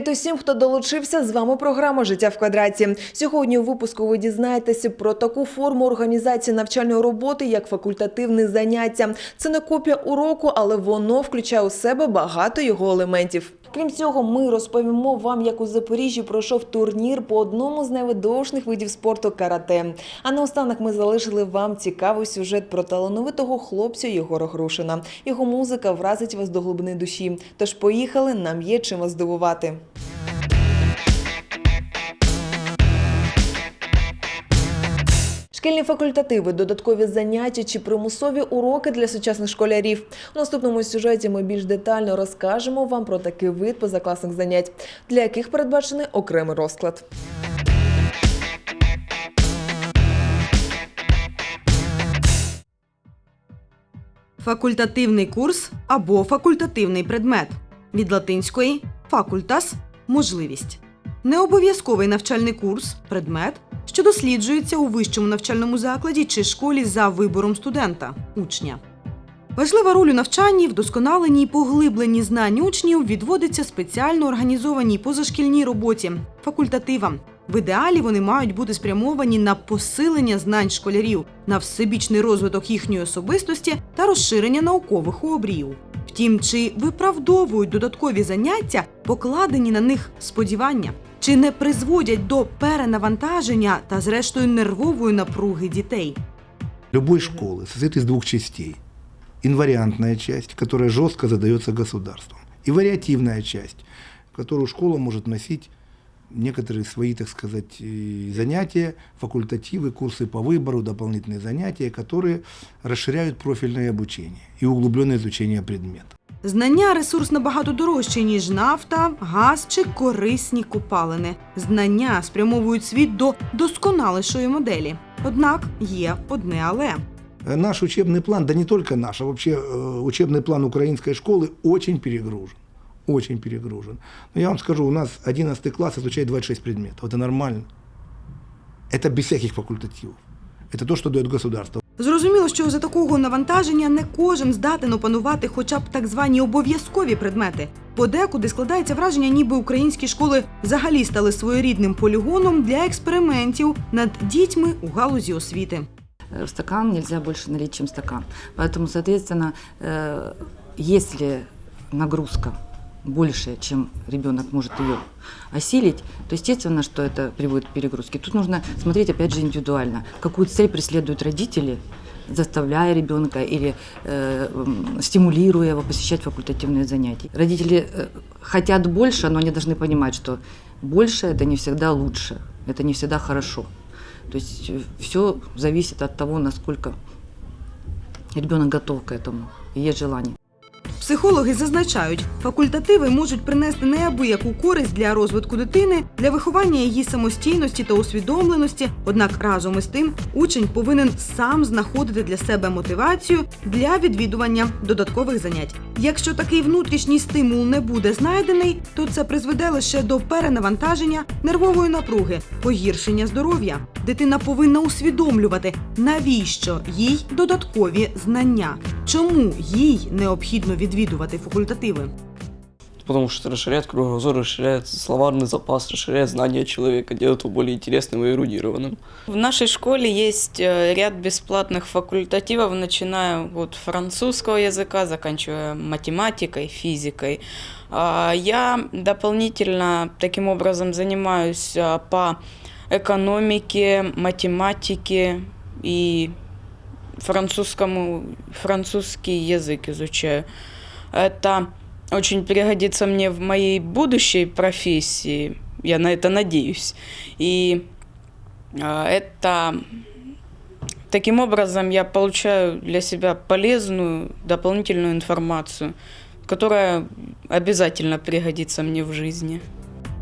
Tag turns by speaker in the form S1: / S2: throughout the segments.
S1: Привіт усім, хто долучився. З вами програма Життя в квадраті. Сьогодні у випуску ви дізнаєтеся про таку форму організації навчальної роботи, як факультативне заняття. Це не копія уроку, але воно включає у себе багато його елементів. Крім цього, ми розповімо вам, як у Запоріжжі пройшов турнір по одному з найвидовішних видів спорту карате. А наостанок ми залишили вам цікавий сюжет про талановитого хлопця Єгора Грушина. Його музика вразить вас до глибини душі. Тож поїхали, нам є чим вас здивувати. Шкільні факультативи, додаткові заняття чи примусові уроки для сучасних школярів. У наступному сюжеті ми більш детально розкажемо вам про такий вид позакласних занять, для яких передбачений окремий розклад.
S2: Факультативний курс або факультативний предмет від латинської факультас можливість. Необов'язковий навчальний курс предмет, що досліджується у вищому навчальному закладі чи школі за вибором студента учня. Важлива роль у навчанні, вдосконаленні і поглибленні знань учнів відводиться спеціально організованій позашкільній роботі факультативам. В ідеалі вони мають бути спрямовані на посилення знань школярів, на всебічний розвиток їхньої особистості та розширення наукових обріїв. Втім, чи виправдовують додаткові заняття, покладені на них сподівання, чи не призводять до перенавантаження та, зрештою, нервової напруги дітей?
S3: любой школы состоит из двух частей. Инвариантная часть, которая жестко задается государством, и вариативная часть, в которую школа может носить некоторые свои, так сказать, и занятия, факультативы, курсы по выбору, дополнительные занятия, которые расширяют профильное обучение и углубленное изучение предмета.
S2: Знання ресурс набагато дорожчий, ніж нафта, газ чи корисні копалини. Знання спрямовують світ до досконалішої моделі. Однак є одне але.
S3: Э, Наш учебный план, да не только наш, а вообще э, учебный план украинской школы очень перегружен. Очень перегружен. Но я вам скажу, у нас 11 класс изучает 26 предметов. Это нормально. Это без всяких факультативов. Это то, что дает государство.
S2: Зрозуміло, що за такого навантаження не кожен здатен опанувати хоча б так звані обов'язкові предмети. Подекуди складається враження, ніби українські школи взагалі стали своєрідним полігоном для експериментів над дітьми у галузі освіти.
S4: Э, в стакан нельзя больше налить, чем стакан. Поэтому, соответственно, э, если нагрузка больше, чем ребенок может ее осилить, то естественно, что это приводит к перегрузке. Тут нужно смотреть опять же индивидуально, какую цель преследуют родители, заставляя ребенка или э, стимулируя его посещать факультативные занятия. Родители э, хотят больше, но они должны понимать, что больше это не всегда лучше, это не всегда хорошо. То есть все зависит от того, насколько ребенок готов к этому и есть желание.
S2: Психологи зазначають, факультативи можуть принести неабияку користь для розвитку дитини, для виховання її самостійності та усвідомленості. Однак разом із тим учень повинен сам знаходити для себе мотивацію для відвідування додаткових занять. Якщо такий внутрішній стимул не буде знайдений, то це призведе лише до перенавантаження, нервової напруги, погіршення здоров'я. Дитина повинна усвідомлювати, навіщо їй додаткові знання, чому їй необхідно відвідувати факультативи.
S5: Потому что это расширяет кругозор, расширяет словарный запас, расширяет знания человека, делает его более интересным и эрудированным.
S6: В нашей школе есть э, ряд бесплатных факультативов, начиная от французского языка, заканчивая математикой, физикой. А Я дополнительно таким образом занимаюсь а, по экономике, математике и французскому, французский язык изучаю. Это очень пригодится мне в моей будущей профессии. Я на это надеюсь. И а, это таким образом я получаю для себя полезную дополнительную информацию, которая обязательно пригодится мне в жизни.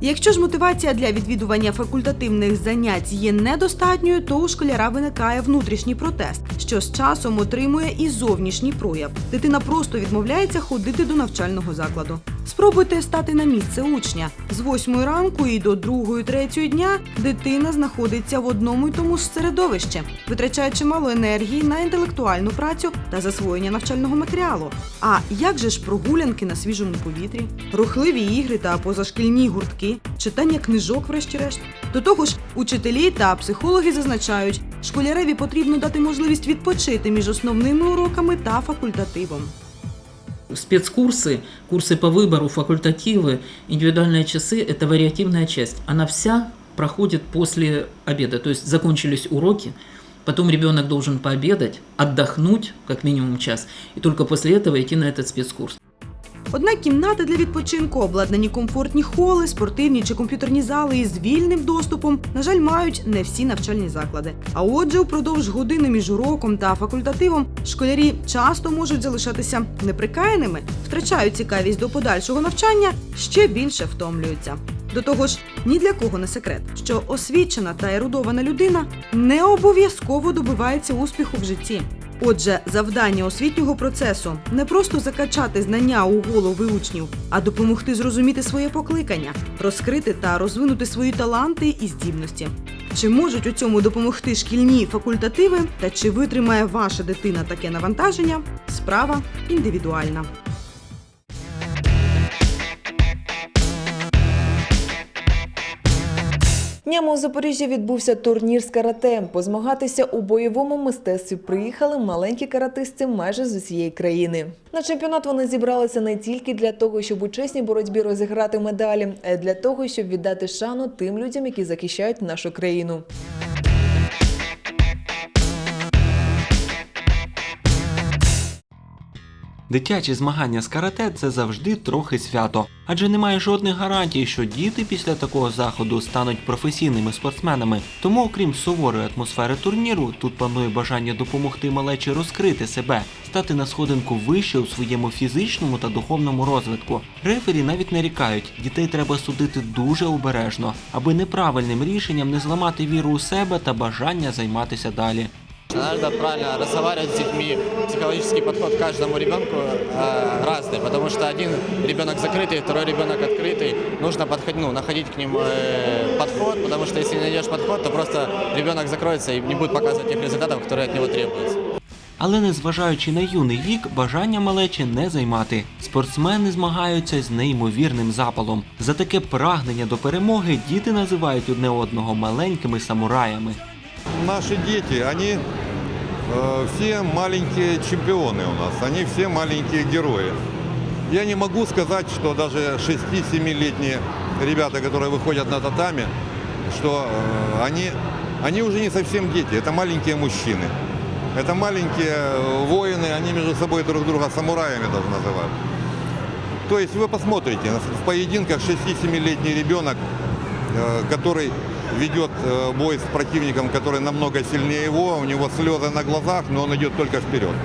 S2: Якщо ж мотивація для відвідування факультативних занять є недостатньою, то у школяра виникає внутрішній протест, що з часом отримує і зовнішній прояв. Дитина просто відмовляється ходити до навчального закладу. Спробуйте стати на місце учня. З 8 ранку і до 2-3 дня дитина знаходиться в одному й тому ж середовищі, витрачає чимало енергії на інтелектуальну працю та засвоєння навчального матеріалу. А як же ж прогулянки на свіжому повітрі, рухливі ігри та позашкільні гуртки, читання книжок, врешті-решт? До того ж, учителі та психологи зазначають, школяреві потрібно дати можливість відпочити між основними уроками та факультативом.
S7: Спецкурсы, курсы по выбору, факультативы, индивидуальные часы – это вариативная часть. Она вся проходит после обеда. То есть закончились уроки, потом ребенок должен пообедать, отдохнуть как минимум час, и только после этого идти на этот спецкурс.
S2: Однак кімнати для відпочинку, обладнані комфортні холи, спортивні чи комп'ютерні зали із вільним доступом, на жаль, мають не всі навчальні заклади. А отже, упродовж години між уроком та факультативом школярі часто можуть залишатися неприкаяними, втрачають цікавість до подальшого навчання, ще більше втомлюються. До того ж, ні для кого не секрет, що освічена та ерудована людина не обов'язково добивається успіху в житті. Отже, завдання освітнього процесу не просто закачати знання у голови учнів, а допомогти зрозуміти своє покликання, розкрити та розвинути свої таланти і здібності. Чи можуть у цьому допомогти шкільні факультативи та чи витримає ваша дитина таке навантаження? Справа індивідуальна.
S8: Днями у Запоріжжі відбувся турнір з карате. Позмагатися у бойовому мистецтві приїхали маленькі каратисти майже з усієї країни. На чемпіонат вони зібралися не тільки для того, щоб у чесній боротьбі розіграти медалі, а й для того, щоб віддати шану тим людям, які захищають нашу країну.
S9: Дитячі змагання з карате це завжди трохи свято, адже немає жодних гарантій, що діти після такого заходу стануть професійними спортсменами. Тому, окрім суворої атмосфери турніру, тут панує бажання допомогти малечі розкрити себе, стати на сходинку вище у своєму фізичному та духовному розвитку. Рефері навіть нарікають, дітей треба судити дуже обережно, аби неправильним рішенням не зламати віру у себе та бажання займатися далі.
S10: Надо правильно разговаривать с детьми. Психологический подход к каждому ребенку э, разный, потому что один ребенок закрытый, второй ребенок открытый. Нужно подходить, ну, находить к ним э, подход, потому что если не найдешь подход, то просто ребенок закроется и не будет показывать тех результатов, которые от него требуются.
S9: Але незважаючи на юний вік, бажання малечі не займати. Спортсмени змагаються з неймовірним запалом. За таке прагнення до перемоги діти називають одне одного маленькими самураями.
S11: Наши дети, они э, все маленькие чемпионы у нас, они все маленькие герои. Я не могу сказать, что даже 6-7-летние ребята, которые выходят на татами, что э, они, они уже не совсем дети, это маленькие мужчины. Это маленькие э, воины, они между собой друг друга самураями даже называют. То есть вы посмотрите, в поединках 6-7-летний ребенок, э, который ведет э, бой с противником, который намного сильнее его, у него слезы на глазах, но он идет только вперед,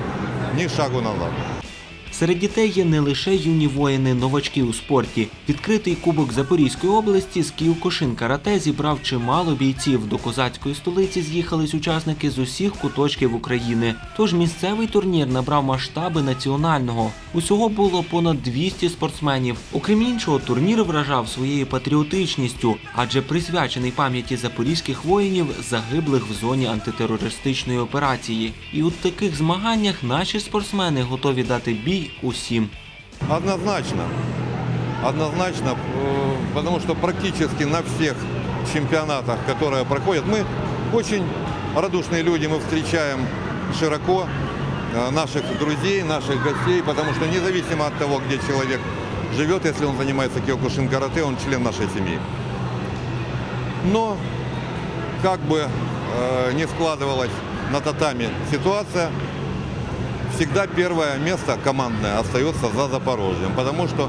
S11: ни шагу назад.
S9: Серед дітей є не лише юні воїни, новачки у спорті. Відкритий кубок Запорізької області з Кіокушин карате зібрав чимало бійців. До козацької столиці з'їхались учасники з усіх куточків України. Тож місцевий турнір набрав масштаби національного. Усього було понад 200 спортсменів. Окрім іншого, турнір вражав своєю патріотичністю, адже присвячений пам'яті запорізьких воїнів, загиблих в зоні антитерористичної операції. І у таких змаганнях наші спортсмени готові дати бій усім.
S11: Однозначно. Однозначно, э, потому что практически на всех чемпионатах, которые проходят, мы очень радушные люди, мы встречаем широко э, наших друзей, наших гостей, потому что независимо от того, где человек живет, если он занимается киокушин карате, он член нашей семьи. Но как бы э, не складывалась на татами ситуация, всегда первое место командное остается за Запорожьем, потому что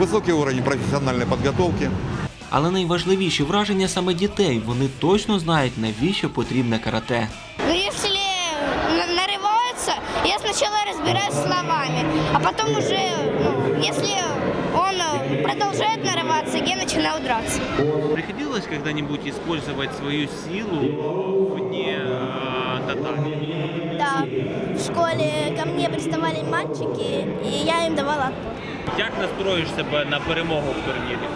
S11: высокий уровень профессиональной подготовки,
S9: Але найважливіші враження саме дітей. Вони точно знають, навіщо потрібне карате.
S12: Но если на- нарываются, я сначала разбираюсь словами, а потом уже, ну, если он э, продолжает нарываться, я начинаю драться.
S9: Приходилось когда-нибудь использовать свою силу вне татами?
S12: В школе ко мне приставали мальчики, и я им давала отпор.
S13: Як настроїш себе на перемогу в турнірі?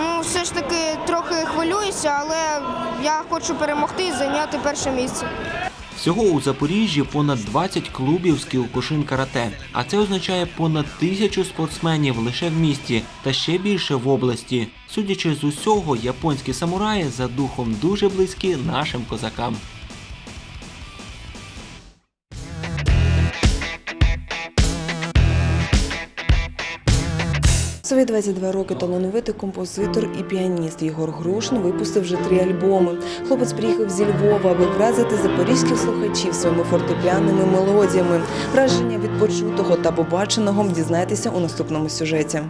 S12: Ну, все ж таки трохи хвилююся, але я хочу перемогти і зайняти перше місце.
S9: Всього у Запоріжжі понад 20 клубів з кіокушин карате, а це означає понад тисячу спортсменів лише в місті та ще більше в області. Судячи з усього, японські самураї за духом дуже близькі нашим козакам.
S8: Собі 22 роки талановитий композитор і піаніст Єгор Грушин випустив вже три альбоми. Хлопець приїхав зі Львова, аби вразити запорізьких слухачів своїми фортепіанними мелодіями. Враження від почутого та побаченого дізнайтеся у наступному сюжеті.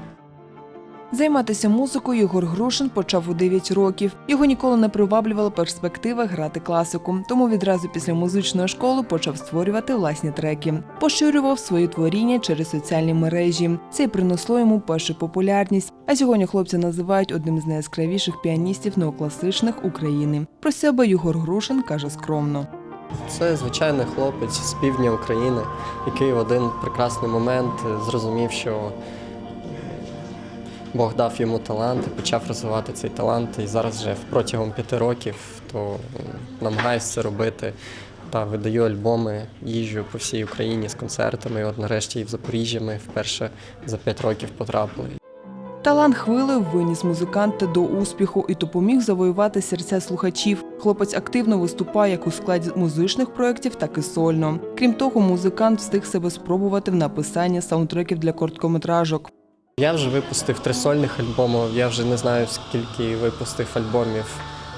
S8: Займатися музикою Єгор Грушин почав у 9 років. Його ніколи не приваблювала перспектива грати класику, тому відразу після музичної школи почав створювати власні треки. Поширював свої творіння через соціальні мережі. Це й принесло йому першу популярність. А сьогодні хлопця називають одним з найяскравіших піаністів неокласичних України. Про себе Єгор Грушин каже скромно.
S14: Це звичайний хлопець з півдня України, який в один прекрасний момент зрозумів, що Бог дав йому талант почав розвивати цей талант. І зараз вже протягом п'яти років то намагаюся це робити. Та видаю альбоми, їжджу по всій Україні з концертами. От нарешті і в Запоріжжі ми вперше за п'ять років потрапили.
S8: Талант хвилею виніс музиканта до успіху і допоміг завоювати серця слухачів. Хлопець активно виступає як у складі музичних проєктів, так і сольно. Крім того, музикант встиг себе спробувати в написанні саундтреків для короткометражок.
S14: Я вже випустив три сольних альбоми. Я вже не знаю, скільки випустив альбомів.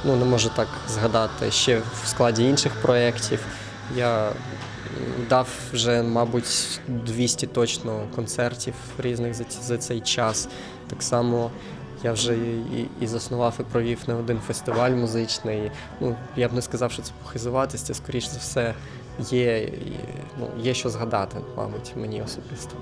S14: Ну не можу так згадати. Ще в складі інших проєктів. Я дав вже, мабуть, 200 точно концертів різних за, за цей час. Так само я вже і, і заснував і провів не один фестиваль музичний. Ну, я б не сказав, що це похизуватись, це скоріш за все є, ну, є що згадати, мабуть, мені особисто.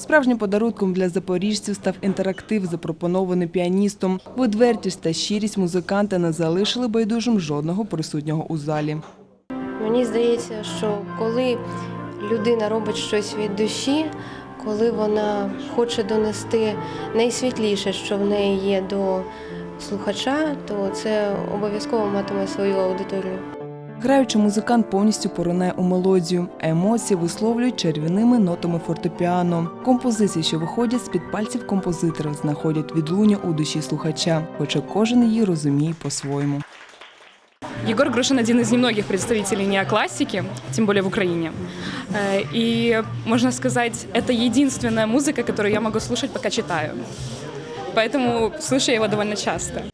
S8: Справжнім подарунком для запоріжців став інтерактив, запропонований піаністом. Відвертість та щирість музиканта не залишили байдужим жодного присутнього у залі.
S15: Мені здається, що коли людина робить щось від душі, коли вона хоче донести найсвітліше, що в неї є до слухача, то це обов'язково матиме свою аудиторію.
S8: Граючи, музикант повністю поринає у мелодію, а емоції висловлюють черв'яними нотами фортепіано. Композиції, що виходять з-під пальців композитора, знаходять відлуння у душі слухача, хоча кожен її розуміє по-своєму.
S16: Егор Грушин один из немногих представителей неоклассики, тем более в Украине. Э, И, можно сказать, это единственная музыка, которую я могу слушать, пока читаю. Поэтому слушаю его довольно часто.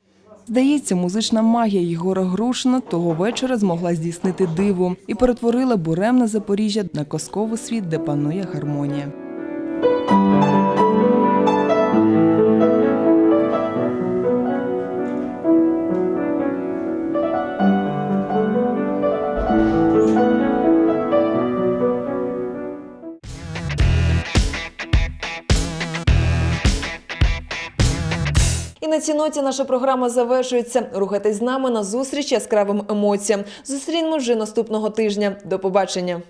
S8: Здається, музична магія Єгора Грушина того вечора змогла здійснити диво і перетворила буремне Запоріжжя на казковий світ, де панує гармонія. На цій ноті наша програма завершується. Рухайтесь з нами на зустріч яскравим емоціям. Зустрінемо вже наступного тижня. До побачення.